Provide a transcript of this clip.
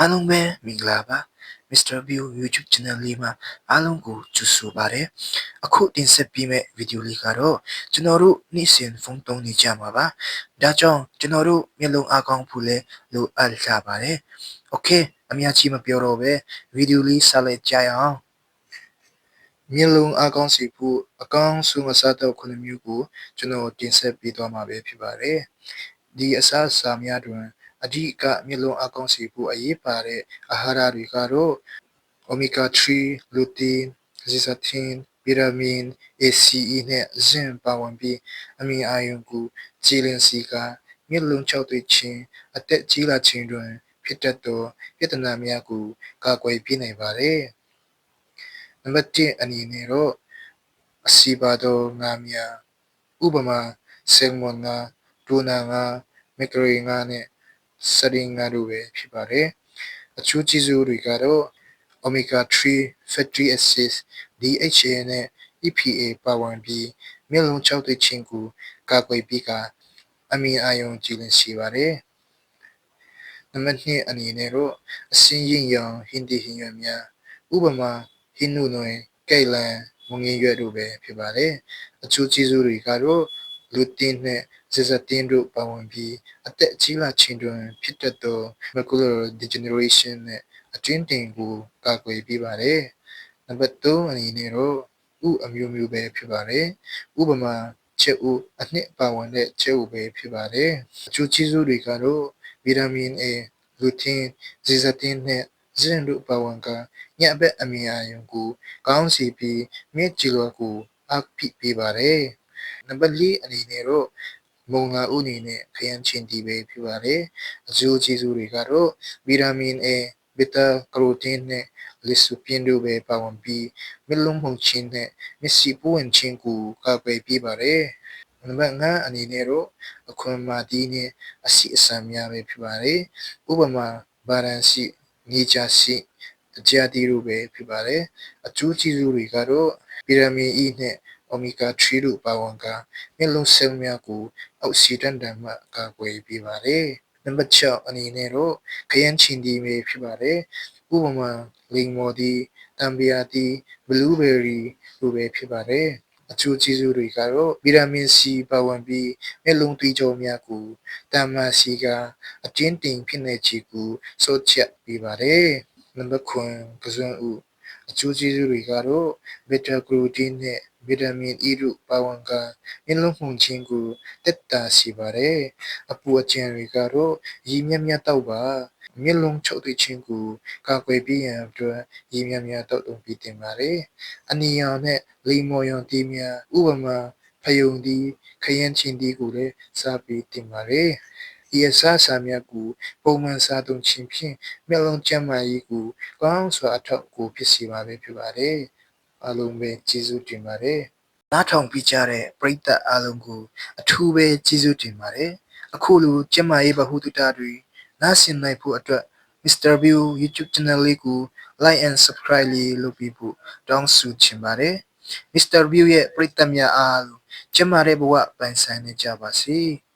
အားလုံးပဲမင်္ဂလာပါ Mr. View YouTube channel လေးမှာအားလုံးကိုကြိုဆိုပါရစေအခုတင်ဆက်ပေးမယ့်ဗီဒီယိုလေးကတော့ကျွန်တော်တို့နေ့စဉ်ဖုန်းသုံးနေကြမှာပါဒါကြောင့်ကျွန်တော်တို့မျက်လုံးအကောင်းဖို့လဲလိုအပ်ကြပါတယ် Okay အများကြီးမပြောတော့ပဲဗီဒီယိုလေးဆက်လက်ကြရအောင်မျက်လုံးအကောင်းစီဖို့အကောင်းဆုံးအစားအသောက်ခုနှစ်မျိုးကိုကျွန်တော်တင်ဆက်ပေးသွားမှာပဲဖြစ်ပါတယ်ဒီအစားအစာများတွင် အဓိကမျက်လုံးအကောင်းစေဖို့အရေးပါတဲ့အာဟာရတွေကတော့ omega 3 lutein zeaxanthin ဗီတာမင် ACE နဲ့ zinc ပါဝင်ပြီးအမီအာယွန်ကိုကြည်လင်စီကမျက်လုံးချောက်သွေးခြင်းအသက်ကြီးလာခြင်းတွင် ဖြစ်တတ်သောပြဿနာများကိုကာကွယ်ပေးနိုင်ပါတယ်။နံပါတ်1အနေနဲ့တော့အစီပါသောငါးများဥပမာဆယ်မွန်ငါဒိုနာငါမက်ဂရီငါနဲ့ စရင်ငါတို့ပဲဖြစ်ပါတယ်အချိုးကျေးဇူးတွေကတော့ omega 3 fatty acids DHA နဲ့ EPA ပါဝင်ပြီးမျက်လုံးချောက်သွေးခြင်းကိုကာကွယ်ပြီးကအမီအာယုံကြည်လင်စေပါတယ်နံပါတ်2အနေနဲ့တော့အစင်းရင်ရောင်ဟင်းဒီဟင်းရွက်များဥပမာဟင်းနုနွယ်ကဲ့လန်မငင်ရွက်တို့ပဲဖြစ်ပါတယ်အချို့ကျေးဇူးတွေကတော့ လူတင်းနဲ့ဇက်ဇတင်းတို့ပါဝင်ပြီးအသက်ကြီးလာခြင်းတွင်ဖြစ်တတ်သော macular degeneration နဲ့အတွင်းတင်ကိုကာကွယ်ပေးပါတယ်။နံပါတ်3အနေနဲ့တော့ဥအမျိုးမျိုးပဲဖြစ်ပါတယ်။ဥပမာချက်ဥအနှစ်ပါဝင်တဲ့ချက်ဥပဲဖြစ်ပါတယ်။အကျိုးကျေးဇူးတွေကတော့ဗီတာမင် A, လူတင်း၊ဇီဇတင်းနဲ့ဇင်တို့ပါဝင်ကညက်ဘက်အမီအာယုံကိုကောင်းစီပြီးမြင့်ကြည်လွယ်ကိုအားဖိပေးပါတယ်။ နံပါတ်4အနေနဲ့တော့မုံလာဥအနေနဲ့ခရမ်းချင်တီပဲဖြစ်ပါတယ်။အကျိုးကျေးဇူးတွေကတော့ဗီတာမင် A, ဘီတာကရိုတင်းနဲ့လီဆိုပင်တို့ပဲပါဝင်ပြီးမျက်လုံးမှုန်ခြင်းနဲ့မျက်စိပွင့်ခြင်းကိုကာကွယ်ပေးပါတယ်။နံပါတ်5အနေနဲ့တော့အခွန်မာတီးနဲ့အစီအစံများပဲဖြစ်ပါတယ်။ဥပမာဗာရန်စီနေချာစီတရားတီးတို့ပဲဖြစ်ပါတယ်။အကျိုးကျေးဇူးတွေကတော့ဗီတာမင် E နဲ့ omega 3တို့ပါဝင်ကမျက်လုံးဆဲလ်များကိုအောက်ဆီဒန့်တန်မှကာကွယ်ပေးပါတယ်။နံပါတ်6အနေနဲ့တော့ခရမ်းချင်ဒီမေဖြစ်ပါတယ်။ဥပမာလိမ်မော်ဒီတံပီယာတီဘလူးဘယ်ရီတို့ပဲဖြစ်ပါတယ်။အချို့ကျေးဇူးတွေကတော့ဗီတာမင် C ပါဝင်ပြီးမျက်လုံးသွေးကြောများကိုတာမန်စီကအကျဉ်းတင်ဖြစ်နေချေကိုစိုးချက်ပေးပါတယ်။နံပါတ်9ကစွန်းဥအကျိုးကျေးဇူးတွေကတော့ဘီတာကရိုတင်းနဲ့ ဗီတာမင် E တို့ပါဝင်ကမျက်လုံးမှုန်ခြင်းကိုတက်တာစေပါတယ်။အပူအကျန်တွေကတော့ရည်မြတ်မြတ်တော့ပါမျက်လုံးချုပ်သွေးခြင်းကိုကာကွယ်ပေးရန်အတွက်ရည်မြတ်မြတ်တော့တုံပြီးတင်ပါတယ်။အနီရောင်နဲ့လိမ္မော်ရောင်တီးများဥပမာဖယုံတီးခရမ်းချင်းတီးကိုလည်းစားပြီးတင်ပါတယ်။ဒီအစားအစာများကိုပုံမှန်စားသုံးခြင်းဖြင့်မျက်လုံးကျန်းမာရေးကိုကောင်းစွာအထောက်အကူဖြစ်စေပါပဲဖြစ်ပါတယ်။ အားလုံးပဲကျေးဇူးတင်ပါတယ်။နားထောင်ပြီးကြတဲ့ပရိသတ်အားလုံးကိုအထူးပဲကျေးဇူးတင်ပါတယ်။အခုလိုကျန်းမာရေးဗဟုသုတတွေနားဆင်နိုင်ဖို့အတွက် Mr. View YouTube channel လေးကို like and subscribe လေးလုပ်ပြီးဖို့တောင်းဆိုချင်ပါတယ်။ Mr. View ရဲ့ပရိသတ်များအားလုံးကျန်းမာတဲ့ဘဝပိုင်ဆိုင်နေကြပါစေ။